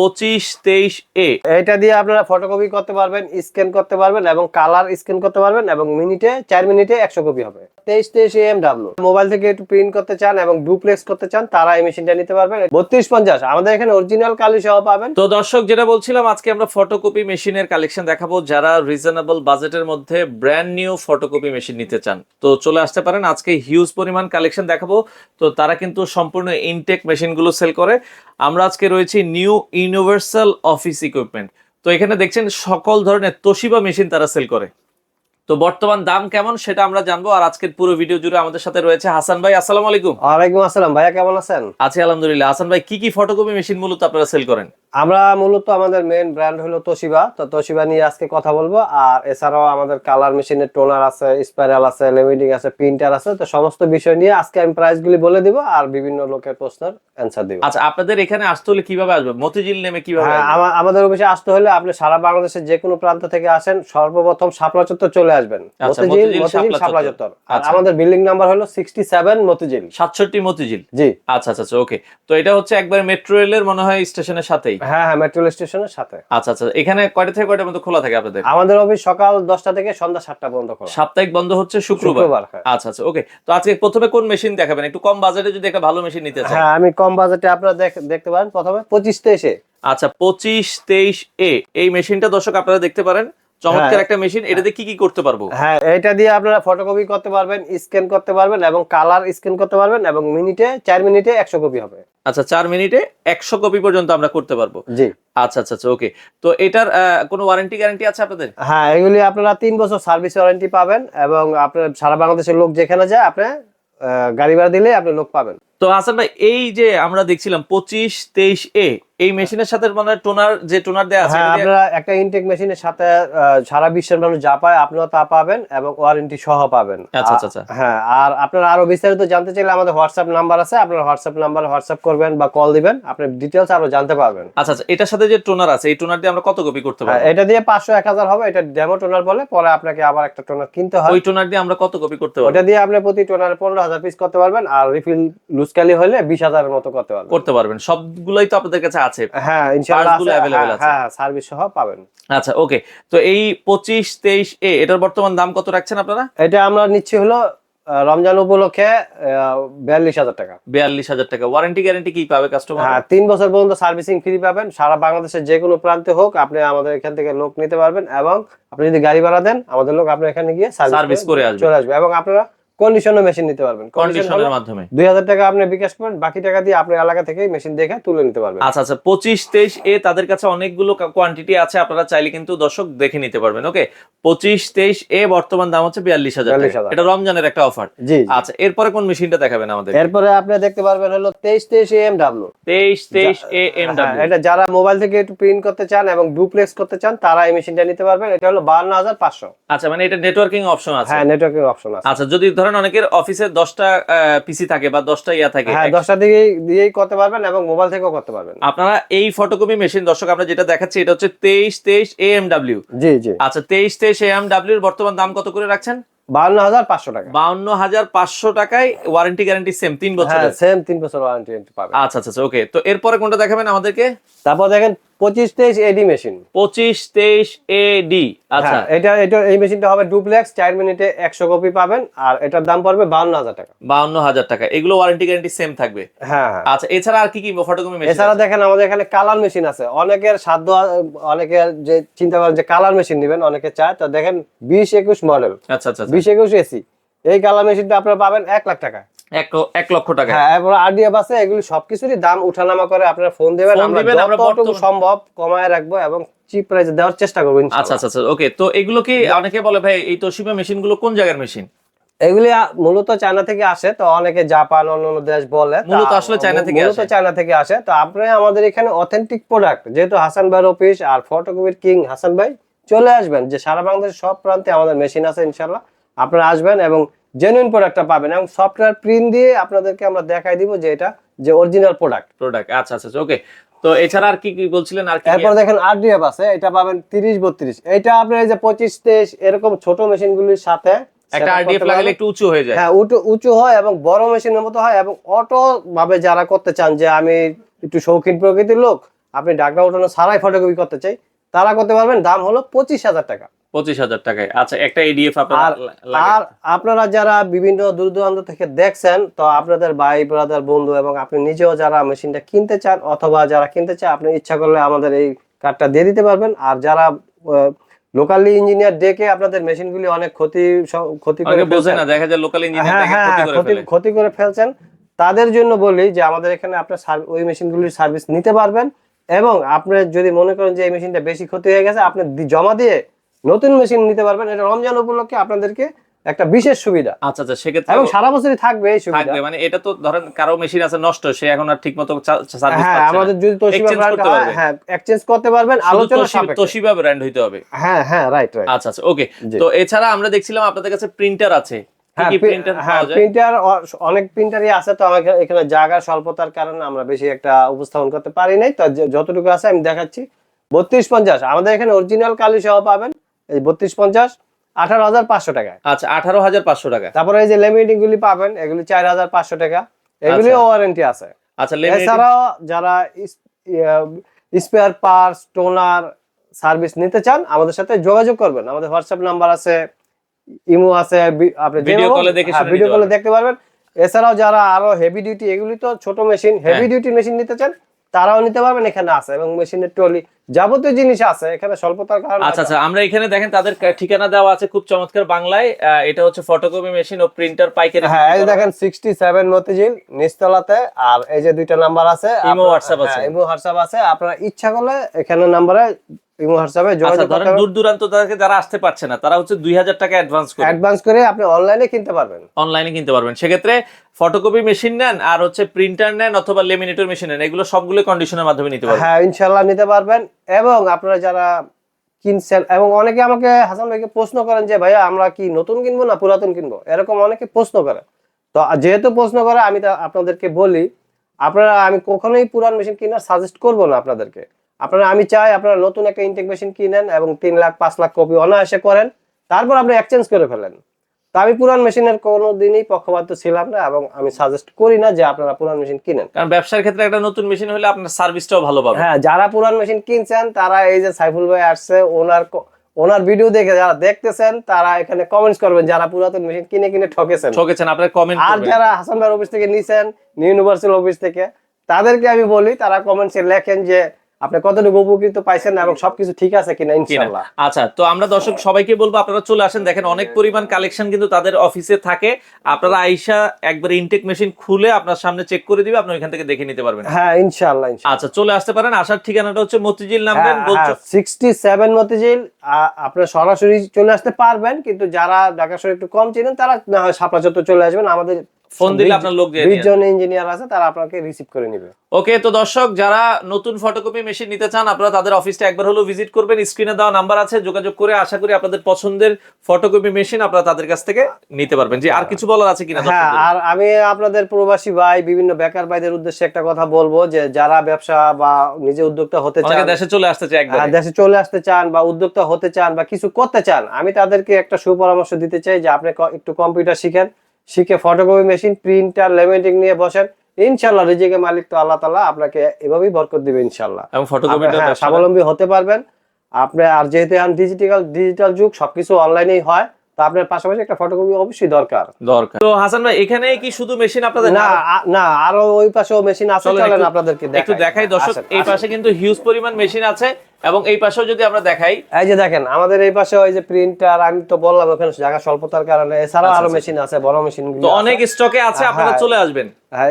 পঁচিশ তেইশ এ। এটা দিয়ে আপনারা ফটোকপি করতে পারবেন স্ক্যান করতে পারবেন এবং কালার স্ক্যান করতে পারবেন এবং মিনিটে চার মিনিটে একশো কপি হবে। তেইশ তেইশ এম ডাব্লু মোবাইল থেকে একটু প্রিন্ট করতে চান এবং ডুপ্লেক্স করতে চান তারা এই মেশিনটা নিতে পারবেন। বত্রিশ পঞ্চাশ। আমাদের এখানে অরিজিনাল কালি সহ পাবেন। তো দর্শক যেটা বলছিলাম আজকে আমরা ফটোকপি মেশিনের কালেকশন দেখাবো। যারা রিজনেবল বাজেটের মধ্যে ব্র্যান্ড নিউ ফটোকপি মেশিন নিতে চান তো চলে আসতে পারেন। আজকে হিউজ পরিমাণ কালেকশন দেখাবো। তো তারা কিন্তু সম্পূর্ণ ইনটেক মেশিনগুলো সেল করে। আমরা আজকে রয়েছি নিউ ইউনিভার্সাল অফিস ইকুইপমেন্ট তো এখানে দেখছেন সকল ধরনের তোশিবা মেশিন তারা সেল করে। তো বর্তমান দাম কেমন সেটা আমরা জানব আর আজকের পুরো ভিডিও জুড়ে আমাদের সাথে রয়েছে হাসান ভাই। আসসালামু আলাইকুম। ওয়ালাইকুম আসসালাম। ভাইয়া কেমন আছেন? আছি আলহামদুলিল্লাহ। হাসান ভাই কি কি ফটোকপি মেশিন মূলত আপনারা সেল করেন? আমরা মূলত আমাদের মেইন ব্র্যান্ড হলো তোশিবা তো তোশিবা নিয়ে আজকে কথা বলব। আর এছাড়াও আমাদের কালার মেশিনের টোনার আছে স্পাইরাল আছে লেমিডিং আছে প্রিন্টার আছে। তো সমস্ত বিষয় নিয়ে আজকে আমি প্রাইস গুলি বলে দিব আর বিভিন্ন লোকের প্রশ্নের অ্যান্সার দিব। আচ্ছা আপনাদের এখানে আসতে হলে কীভাবে আসবে? মতিঝিল নেমে কীভাবে হ্যাঁ আমাদের অফিসে আসতে হলে আপনি সারা বাংলাদেশের যে কোনো প্রান্ত থেকে আসেন সর্বপ্রথম শাপলা চত্বর চলে আসবেন। আচ্ছা, মতিঝিল মতিঝিল, শাপলা চত্বর। আর আচ্ছা। আমাদের বিল্ডিং নাম্বার হলো সিক্সটি সেভেন মতিঝিল। সাতষট্টি মতিঝিল। জি। আচ্ছা আচ্ছা আচ্ছা ওকে তো এটা হচ্ছে একবার মেট্রো রেলের মনে হয় স্টেশনের সাথেই। হ্যাঁ হ্যাঁ মেট্রো স্টেশনের সাথে। আচ্ছা আচ্ছা এখানে কয়টা থেকে কয়টার মধ্যে খোলা থাকে আপনাদের? আমাদের অফিস সকাল দশটা থেকে সন্ধ্যা সাতটা পর্যন্ত খোলা। সাপ্তাহিক বন্ধ হচ্ছে শুক্রবার। হ্যাঁ। আচ্ছা আচ্ছা ওকে তো আজকে প্রথমে কোন মেশিন দেখাবেন? একটু কম বাজেটে যদি একটা ভালো মেশিন নিতে চান। হ্যাঁ আমি কম বাজেটে আপনারা দেখ- দেখতে পারেন। প্রথমে পঁচিশ তেইশে আচ্ছা পঁচিশ তেইশ এ। এই মেশিনটা দর্শক আপনারা দেখতে পারেন। চমৎকার হ্যাঁ। একটা মেশিন এটাতে কি কি করতে পারব? হ্যাঁ এটা দিয়ে আপনারা ফটোকপি করতে পারবেন স্ক্যান করতে পারবেন এবং কালার স্ক্যান করতে পারবেন এবং মিনিটে চার মিনিটে একশো কপি হবে। আচ্ছা চার মিনিটে একশো কপি পর্যন্ত আমরা করতে পারব। জি। আচ্ছা আচ্ছা আচ্ছা ওকে তো এটার কোনো ওয়ারেন্টি গ্যারান্টি আছে আপনাদের? হ্যাঁ এগুলি আপনারা তিন বছর সার্ভিস ওয়ারেন্টি পাবেন এবং আপনার সারা বাংলাদেশের লোক যেখানে যায় আপনি গাড়ি ভাড়া দিলে আপনি লোক পাবেন। তো হাসান ভাই এই যে আমরা দেখছিলাম পঁচিশ তেইশ এ এই মেশিনের সাথে মানে টোনার যে টোনার দেওয়া আছে হ্যাঁ আপনারা একটা ইনটেক মেশিনের সাথে সারা বিশ্বের মানুষ যা পায় আপনিও তা পাবেন এবং ওয়ারেন্টি সহ পাবেন। আচ্ছা, আচ্ছা, আচ্ছা। হ্যাঁ আর আপনারা আরও বিস্তারিত জানতে চাইলে আমাদের হোয়াটসঅ্যাপ নাম্বার আছে আপনারা হোয়াটসঅ্যাপ নাম্বারে হোয়াটসঅ্যাপ করবেন বা কল দিবেন আপনি ডিটেলস আরও জানতে পারবেন। আচ্ছা আচ্ছা এটার সাথে যে টোনার আছে এই টোনার দিয়ে আমরা কত কপি করতে হ্যাঁ, পারব এটা দিয়ে পাঁচশো এক হাজার হবে এটা ডেমো টোনার বলে পরে আপনাকে আবার একটা টোনার কিনতে হয়। ওই টোনার দিয়ে আমরা কত কপি করতে পারব? এটা দিয়ে আপনি প্রতি টোনারে পনেরো হাজার পিস করতে পারবেন আর রিফিল হলে বিশ হাজারের মতো করতে পারবেন। করতে পারবেন। সবগুলোই তো আপনাদের কাছে আছে। হ্যাঁ ইনশাআল্লাহ আছে, হ্যাঁ, হ্যাঁ সার্ভিস সহ পাবেন। আচ্ছা ওকে তো এই পঁচিশ তেইশ এ এটার বর্তমান দাম কত রাখছেন আপনারা? এটা আমরা নিচ্ছি হলো রমজান উপলক্ষে বিয়াল্লিশ হাজার টাকা। বিয়াল্লিশ হাজার টাকা। ওয়ারেন্টি গ্যারান্টি কি পাবে কাস্টমার হ্যাঁ তিন বছর পর্যন্ত সার্ভিসিং ফ্রি পাবেন। সারা বাংলাদেশের যে কোনো প্রান্তে হোক আপনি আমাদের এখান থেকে লোক নিতে পারবেন এবং আপনি যদি গাড়ি ভাড়া দেন আমাদের লোক আপনার এখানে গিয়ে সার্ভিস করে চলে আসবে। এবং আপনারা কন্ডিশনও মেশিন নিতে পারবেন। কন্ডিশনের মাধ্যমে। দুই হাজার টাকা আপনি বিকাশ করেন বাকি টাকা দিয়ে আপনি এলাকা থেকেই মেশিন দেখে তুলে নিতে পারবেন। আচ্ছা আচ্ছা পঁচিশ তেইশ এ তাদের কাছে অনেকগুলো কোয়ান্টিটি আছে আপনারা চাইলে কিন্তু দর্শক দেখে নিতে পারবেন। ওকে পঁচিশ তেইশ এ বর্তমান দাম হচ্ছে বিয়াল্লিশ হাজার 42,000 এটা রমজানের একটা অফার জি। আচ্ছা এরপরে কোন মেশিনটা দেখাবেন আমাদের? এরপরে আপনি দেখতে পারবেন হলো তেইশ তেইশ এম ডাব্লু তেইশ তেইশ এ এম এটা যারা মোবাইল থেকে একটু প্রিন্ট করতে চান এবং ডুপ্লেক্স করতে চান তারা এই মেশিনটা নিতে পারবেন। এটা হলো বান্ন হাজার পাঁচশো। আচ্ছা মানে এটা নেটওয়ার্কিং অপশন আছে। হ্যাঁ নেটওয়ার্কের অপশন আছে। আচ্ছা যদি ধরেন অনেকের অফিসে দশটা পিসি থাকে বা দশটা ইয়া থাকে। হ্যাঁ দশটা দিকেই দিয়েই করতে পারবেন এবং মোবাইল থেকেও করতে পারবেন। আপনারা এই ফটোকপি মেশিন দর্শক আমরা যেটা দেখাচ্ছি এটা হচ্ছে তেইশ তেইশ এ এম ডাব্লিউ জি জি। আচ্ছা তেইশ তেইশ এ এম ডাব্লিউ এর বর্তমান দাম কত করে রাখছেন? বান্ন হাজার পাঁচশো টাকা। বাউন্ন হাজার পাঁচশো টাকায় ওয়ারেন্টি গ্যারান্টি সেম তিন বছরের। সেম তিন বছর ওয়ারেন্টি পাবেন। আচ্ছা আচ্ছা ওকে তো এরপরে কোনটা দেখাবেন আমাদেরকে? তারপর দেখেন পঁচিশ তেইশ এডি মেশিন পঁচিশ তেইশ এ ডি আচ্ছা। হ্যাঁ এটা এটা এই মেশিনটা হবে ডুপ্লেক্স চার মিনিটে একশো কপি পাবেন আর এটার দাম পড়বে বান্ন হাজার টাকা। বাউন্ন হাজার টাকা। এগুলো ওয়ারেন্টি গ্যারান্টি সেম থাকবে? হ্যাঁ হ্যাঁ। আচ্ছা এছাড়া আর কি কি ফটোকপি মেশিন এছাড়া দেখেন আমাদের এখানে কালার মেশিন আছে। অনেকের সাধ্য অনেকের যে চিন্তা করেন যে কালার মেশিন নেবেন অনেকে চায়। তো দেখেন বিশ একুশ মডেল আচ্ছা আচ্ছা আচ্ছা। বিশ একুশ এসি এই কালার মেশিনটা আপনারা পাবেন এক লাখ টাকা এক লক্ষ টাকা। হ্যাঁ এরপর আরডিএফ আছে এগুলি সবকিছুরই দাম উঠানামা করে আপনারা ফোন দেবেন আমরা যতটুকু সম্ভব কমায় রাখব এবং চিপ প্রাইসে দেওয়ার চেষ্টা করব আচ্ছা আচ্ছা আচ্ছা ওকে তো এগুলো কি অনেকে বলে ভাই এই তোশিবা মেশিনগুলো কোন জায়গার মেশিন এগুলি মূলত চায়না থেকে আসে তো অনেকে জাপান অন্যান্য দেশ বলে মূলত আসলে চায়না থেকে মূলত। চায়না থেকে আসে তো আপনি আমাদের এখানে অথেন্টিক প্রোডাক্ট যেহেতু হাসান ভাই অফিস আর ফটোকপির কিং হাসান ভাই চলে আসবেন যে সারা বাংলাদেশের সব প্রান্তে আমাদের মেশিন আছে ইনশাল্লাহ। আপনারা আসবেন এবং জেনুইন প্রোডাক্টটা পাবেন এবং সফটওয়্যার প্রিন্ট দিয়ে আপনাদেরকে আমরা দেখাই দিব যে এটা যে অরিজিনাল প্রোডাক্ট প্রোডাক্ট আচ্ছা আচ্ছা ওকে তো এছাড়া আর কি কি বলছিলেন আর এরপর দেখেন আরডিএফ আছে এটা পাবেন তিরিশ বত্রিশ। এটা আপনার এই যে পঁচিশ তেইশ এরকম ছোট মেশিনগুলির সাথে একটা আরডিএফ লাগালে একটু উঁচু হয়ে যায়। হ্যাঁ উঁচু উঁচু হয় এবং বড় মেশিনের মতো হয় এবং অটো ভাবে যারা করতে চান যে আমি একটু শৌখিন প্রকৃতির লোক আপনি ডাকনা উঠানো সারাই ফটোকপি করতে চাই তারা করতে পারবেন দাম হলো পঁচিশ হাজার টাকা। পঁচিশ হাজার টাকায়। আচ্ছা একটা এডিএফ আপনার আর আপনারা যারা বিভিন্ন দূর দূরান্ত থেকে দেখছেন তো আপনাদের ভাই ব্রাদার বন্ধু এবং আপনি নিজেও যারা মেশিনটা কিনতে চান অথবা যারা কিনতে চান আপনি ইচ্ছা করলে আমাদের এই কার্ডটা দিয়ে দিতে পারবেন। আর যারা লোকালি ইঞ্জিনিয়ার ডেকে আপনাদের মেশিনগুলি অনেক ক্ষতি ক্ষতি করে বোঝে। না দেখা যায় লোকাল হ্যাঁ ইঞ্জিনিয়ার হ্যাঁ ক্ষতি করে ক্ষতি করে ফেলছেন। তাদের জন্য বলি যে আমাদের এখানে আপনার ওই মেশিনগুলির সার্ভিস নিতে পারবেন এবং আপনি যদি মনে করেন যে এই মেশিনটা বেশি ক্ষতি হয়ে গেছে আপনি জমা দিয়ে নতুন মেশিন নিতে পারবেন। এটা রমজান উপলক্ষে আপনাদেরকে একটা বিশেষ সুবিধা। আচ্ছা আচ্ছা সেক্ষেত্রে এবং সারা বছরই থাকবে এই সুবিধা। থাকবে মানে এটা তো ধরেন কারও মেশিন আছে নষ্ট সে এখন আর ঠিক মতো সার্ভিস হ্যাঁ আমাদের যদি তোশিবা ব্র্যান্ড হ্যাঁ এক্সচেঞ্জ করতে পারবেন আলোচনা সাপেক্ষে। তোশিবা ব্র্যান্ড হইতে হবে। হ্যাঁ হ্যাঁ রাইট রাইট আচ্ছা আচ্ছা ওকে তো এছাড়া আমরা দেখছিলাম আপনাদের কাছে প্রিন্টার আছে। হ্যাঁ প্রিন্টার হ্যাঁ প্রিন্টার অনেক প্রিন্টারই আছে তো আমাকে এখানে জায়গার স্বল্পতার কারণে আমরা বেশি একটা উপস্থাপন করতে পারি নাই। তো যতটুকু আছে আমি দেখাচ্ছি। বত্রিশ পঞ্চাশ আমাদের এখানে অরিজিনাল কালি সহ পাবেন। এই বত্রিশ পঞ্চাশ আঠারো হাজার পাঁচশো টাকা আচ্ছা আঠারো হাজার পাঁচশো টাকা। তারপরে এই যে লেমিনেটিং গুলি পাবেন এগুলি চার হাজার পাঁচশো টাকা। এগুলিও ওয়ারেন্টি আছে। আচ্ছা এছাড়াও যারা স্পেয়ার পার্টস টোনার সার্ভিস নিতে চান আমাদের সাথে যোগাযোগ করবেন। আমাদের হোয়াটসঅ্যাপ নাম্বার আছে ইমো আছে আপনি call এ দেখে ভিডিও নিতে কলে দেখতে পারবেন। এছাড়াও যারা আরও হেভি ডিউটি এগুলি তো ছোট মেশিন হেভি হ্যাঁ। ডিউটি মেশিন নিতে চান তারাও নিতে পারবেন এখানে আছে এবং মেশিনের ট্রলি যাবতীয় জিনিস আছে এখানে স্বল্পতার কারণে আচ্ছা আচ্ছা আমরা এখানে দেখেন তাদের ঠিকানা দেওয়া আছে খুব চমৎকার বাংলায় এটা হচ্ছে ফটোকপি মেশিন ও প্রিন্টার পাইকারি হ্যাঁ এই দেখেন সিক্সটি সেভেন মতিঝিল নিচতলাতে আর এই যে দুইটা নাম্বার আছে ইমো, WhatsApp আছে। ইমো হোয়াটসঅ্যাপ আছে আপনারা ইচ্ছা করলে এখানে নাম্বারে হোয়াটসঅ্যাপে আচ্ছা যোগাযোগ করতে দূর দূরান্ত থেকে যারা আসতে পারছে না তারা হচ্ছে দুই হাজার টাকা অ্যাডভান্স করে। অ্যাডভান্স করে আপনি অনলাইনে কিনতে পারবেন। অনলাইনে কিনতে পারবেন। সেক্ষেত্রে ফটোকপি মেশিন নেন আর হচ্ছে প্রিন্টার নেন অথবা লেমিনেটর মেশিন নেন এগুলো সবগুলো কন্ডিশনের মাধ্যমে নিতে পারবেন। হ্যাঁ ইনশাল্লাহ নিতে পারবেন এবং আপনারা যারা কিনছেন এবং অনেকে আমাকে হাসান ভাইকে প্রশ্ন করেন যে ভাইয়া আমরা কি নতুন কিনবো না পুরাতন কিনবো? এরকম অনেকে প্রশ্ন করে। তো যেহেতু প্রশ্ন করে আমি তা আপনাদেরকে বলি আপনারা আমি কখনোই পুরান মেশিন কেনার সাজেস্ট করব না আপনাদেরকে। আপনারা আমি চাই আপনারা নতুন একটা ইনটেক মেশিন কিনেন এবং তিন লাখ পাঁচ লাখ কপি অনায়াসে করেন। তারপর আপনি এক্সচেঞ্জ করে ফেলেন। তো আমি পুরান মেশিনের কোনো দিনই পক্ষপাত ছিলাম না এবং আমি সাজেস্ট করি না যে আপনারা পুরান মেশিন কিনেন। কারণ ব্যবসার ক্ষেত্রে একটা নতুন মেশিন হলে আপনার সার্ভিসটাও ভালো পাবেন। হ্যাঁ যারা পুরান মেশিন কিনছেন তারা এই যে সাইফুল ভাই আসছে ওনার ওনার ভিডিও দেখে যারা দেখতেছেন তারা এখানে কমেন্টস করবেন যারা পুরাতন মেশিন কিনে কিনে ঠকেছেন। ঠকেছেন আপনার কমেন্ট আর যারা হাসান ভাই অফিস থেকে নিছেন নিউ ইউনিভার্সাল অফিস থেকে তাদেরকে আমি বলি তারা কমেন্টসে লেখেন যে আপনি কতটুকু উপকৃত পাইছেন এবং সবকিছু ঠিক আছে কিনা ইনশাআল্লাহ। আচ্ছা তো আমরা দর্শক সবাইকে বলব আপনারা চলে আসেন। দেখেন অনেক পরিমাণ কালেকশন কিন্তু তাদের অফিসে থাকে। আপনারা আইসা একবার ইনটেক মেশিন খুলে আপনার সামনে চেক করে দিবে আপনি ওইখান থেকে দেখে নিতে পারবেন। হ্যাঁ ইনশাআল্লাহ ইনশাআল্লাহ। আচ্ছা চলে আসতে পারেন। আসার ঠিকানাটা হচ্ছে মতিঝিল হ্যাঁ, নামবেন বলছো? Sixty seven Motijheel. আপনারা সরাসরি চলে আসতে পারবেন কিন্তু যারা ঢাকা শহরে একটু কম চিনেন তারা না হয় সাপড়া চত্বর চলে আসবেন। আমাদের ফোন দিলে আপনার লোক দিয়ে বিশ নিয়ে জন ইঞ্জিনিয়ার আছে তারা আপনাকে রিসিভ করে নিবে। ওকে তো দর্শক যারা নতুন ফটোকপি মেশিন নিতে চান আপনারা তাদের অফিসটা একবার হলো ভিজিট করবেন। স্ক্রিনে দেওয়া নাম্বার আছে যোগাযোগ করে আশা করি আপনাদের পছন্দের ফটোকপি মেশিন আপনারা তাদের কাছ থেকে নিতে পারবেন। যে আর কিছু বলার আছে কিনা হ্যাঁ আর আমি আপনাদের প্রবাসী ভাই বিভিন্ন বেকার ভাইদের উদ্দেশ্যে একটা কথা বলব যে যারা ব্যবসা বা নিজে উদ্যোক্তা হতে চান দেশে চলে আসতে চায় একবার। হ্যাঁ, দেশে চলে আসতে চান বা উদ্যোক্তা হতে চান বা কিছু করতে চান আমি তাদেরকে একটা সুপরামর্শ দিতে চাই যে আপনি একটু কম্পিউটার শিখেন। শিখে ফটোকপি মেশিন প্রিন্টার লেমিনেটিং নিয়ে বসেন। ইনশাল্লাহ রিজিকে মালিক তো আল্লাহ তালা আপনাকে এভাবেই বরকত দিবে ইনশাল্লাহ হ্যাঁ, স্বাবলম্বী হতে পারবেন। আপনি আর যেহেতু এখন ডিজিটাল ডিজিটাল যুগ সবকিছু অনলাইনেই হয় তো আপনার পাশাপাশি একটা ফটোকপি অবশ্যই দরকার। দরকার। তো হাসান ভাই এখানে কি শুধু মেশিন আপনাদের না না? আরও ওই পাশেও মেশিন আছে চলেন চলেন আপনাদেরকে একটু দেখাই। দর্শক এই পাশে কিন্তু হিউজ পরিমাণ মেশিন আছে। এবং এই পাশেও যদি আমরা দেখাই এই যে দেখেন আমাদের এই পাশে ওই যে প্রিন্টার আমি তো বললাম ওখানে জায়গা স্বল্পতার কারণে এছাড়াও আচ্ছা, আরও আচ্ছা। মেশিন আছে বড় মেশিন তো অনেক স্টকে আছে আপনারা হ্যাঁ। চলে আসবেন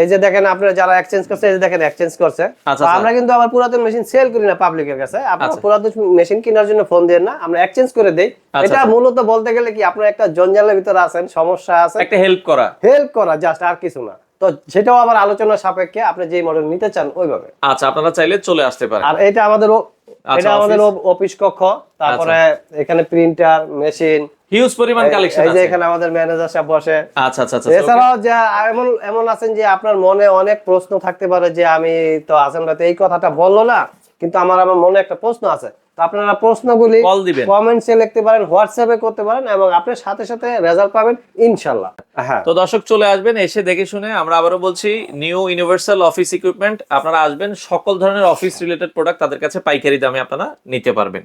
এই যে দেখেন আপনারা যারা এক্সচেঞ্জ করছে এই যে দেখেন এক্সচেঞ্জ করছে আচ্ছা, আচ্ছা। আমরা কিন্তু আবার পুরাতন মেশিন সেল করি না পাবলিকের কাছে আপনারা আচ্ছা। পুরাতন মেশিন কেনার জন্য ফোন দেন না আমরা এক্সচেঞ্জ করে দেই আচ্ছা, এটা আচ্ছা। মূলত বলতে গেলে কি আপনারা একটা জঞ্জালের ভিতরে আছেন সমস্যা আছে একটা হেল্প করা হেল্প করা জাস্ট আর কিছু না তো সেটাও আবার আলোচনা সাপেক্ষে আপনি যেই মডেল নিতে চান ওইভাবে। আচ্ছা আপনারা চাইলে চলে আসতে পারেন। আর এটা আমাদের আচ্ছা, এটা আমাদের অফিস। কক্ষ তারপরে এখানে প্রিন্টার মেশিন হিউজ পরিমাণ কালেকশন এই যে আছে। এখানে আমাদের ম্যানেজার সাহেব বসে। আচ্ছা আচ্ছা আচ্ছা এছাড়াও যে এমন এমন আছেন যে আপনার মনে অনেক প্রশ্ন থাকতে পারে যে আমি তো ভাই এই কথাটা বলল না কিন্তু আমার আমার মনে একটা প্রশ্ন আছে। তো আপনারা প্রশ্নগুলি কল দিবেন। কমেন্টসে লিখতে পারেন হোয়াটসঅ্যাপে করতে পারেন এবং আপনার সাথে সাথে রেজাল্ট পাবেন ইনশাআল্লাহ। হ্যাঁ। তো দর্শক চলে আসবেন এসে দেখে শুনে আমরা আবারও বলছি নিউ ইউনিভার্সাল অফিস ইকুইপমেন্ট আপনারা আসবেন সকল ধরনের অফিস রিলেটেড প্রোডাক্ট তাদের কাছে পাইকারি দামে আপনারা নিতে পারবেন।